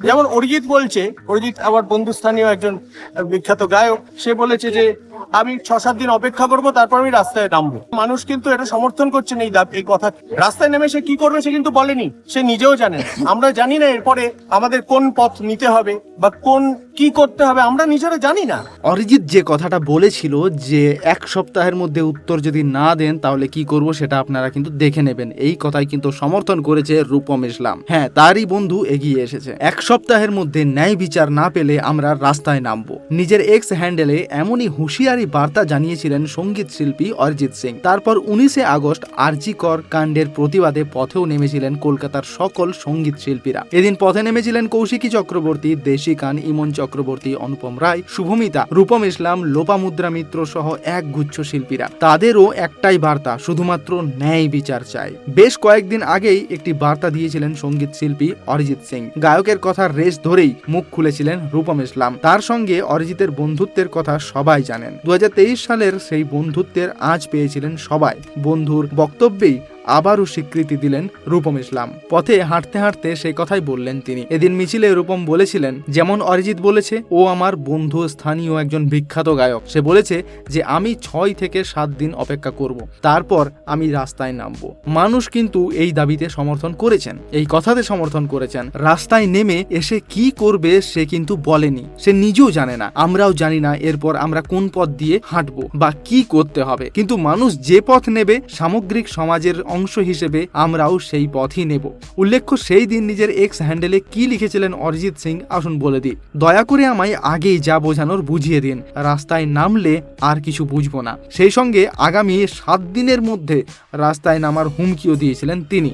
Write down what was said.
যেমন অরিজিৎ বলছে অরিজিৎ আমার বন্ধুস্থানীয় একজন বিখ্যাত গায়ক সে বলেছে যে আমি ছ, সাত দিন অপেক্ষা করব, তারপর আমি রাস্তায় নামবো। মানুষ কিন্তু এটা সমর্থন করছে না এই দাবি এই কথা। রাস্তায় নেমে সে কি করবে সে কিন্তু বলেনি, সে নিজেও জানে আমরা জানি না এরপরে আমাদের কোন পথ নিতে হবে বা কোন কি করতে হবে, আমরা নিজেরা জানি না। অরিজিৎ যে কথাটা বলেছিল যে এক সপ্তাহের মধ্যে উত্তর যদি না দেন, তাহলে কি করব সেটা আপনারা কিন্তু দেখে নেবেন। এই কথাই কিন্তু সমর্থন করেছে রূপম ইসলাম। হ্যাঁ তারই বন্ধু এগিয়ে এসেছে। এক সপ্তাহের মধ্যে ন্যায় বিচার না পেলে আমরা রাস্তায় নামবো। নিজের এক্স হ্যান্ডেলে এমনই হুঁশিয়ারি বার্তা জানিয়েছিলেন সংগীত শিল্পী অরিজিৎ সিং। তারপর উনিশে আগস্ট আরজি কর কাণ্ডের প্রতিবাদে পথেও নেমেছিলেন কলকাতার সকল সংগীত শিল্পীরা। এদিন পথে নেমেছিলেন কৌশিকী চক্রবর্তী, দেশি খান ইমন চক্রবর্তী, অনুপম রায়, শুভমিতা, রূপম ইসলাম লোপামুদ্রা মিত্র সহ এক গুচ্ছ শিল্পীরা। তাদেরও একটাই বার্তা, শুধুমাত্র ন্যায় বিচার চাই। বেশ কয়েকদিন আগেই একটি বার্তা দিয়েছিলেন সংগীত শিল্পী অরিজিৎ সিং। গায়কের কথার রেশ ধরেই মুখ খুলেছিলেন রূপম ইসলাম। তার সঙ্গে অরিজিতের বন্ধুত্বের কথা সবাই জানেন। দু হাজার তেইশ সালের সেই বন্ধুত্বের আঁচ পেয়েছিলেন সবাই। বন্ধুর বক্তব্যেই আবারও স্বীকৃতি দিলেন রূপম ইসলাম। পথে হাঁটতে হাঁটতে সেই কথাই বললেন তিনি। এদিন মিছিলে রূপম বলেছিলেন, যেমন অরিজিৎ বলেছে, ও আমার বন্ধু স্থানীয় একজন বিখ্যাত গায়ক। সে বলেছে যে, আমি ছয় থেকে সাত দিন অপেক্ষা করব, তারপর আমি রাস্তায় নামবো। মানুষ কিন্তু এই দাবিতে সমর্থন করেছেন। এই কথাতে সমর্থন করেছেন। রাস্তায় নেমে এসে কি করবে সে কিন্তু বলেনি। সে নিজেও জানে না। আমরাও জানি না এরপর আমরা কোন পথ দিয়ে হাঁটবো বা কি করতে হবে। কিন্তু মানুষ যে পথ নেবে, সামগ্রিক সমাজের অংশ হিসেবে আমরাও সেই পথই নেব। উল্লেখ্য, সেই দিন নিজের এক্স হ্যান্ডেলে কি লিখেছিলেন অরিজিৎ সিং? আসুন বলে দিই। দয়া করে আমায় আগেই যা বোঝানোর বুঝিয়ে দিন। রাস্তায় নামলে আর কিছু বুঝব না। সেই সঙ্গে আগামী সাত দিনের মধ্যে রাস্তায় নামার হুমকিও দিয়েছিলেন তিনি।